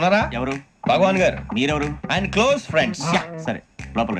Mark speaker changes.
Speaker 1: ఉన్నారా?
Speaker 2: ఎవరు?
Speaker 1: భగవాన్ గారు.
Speaker 2: మీరెవరు?
Speaker 1: ఆయన క్లోజ్ ఫ్రెండ్స్.
Speaker 2: సరే లోపల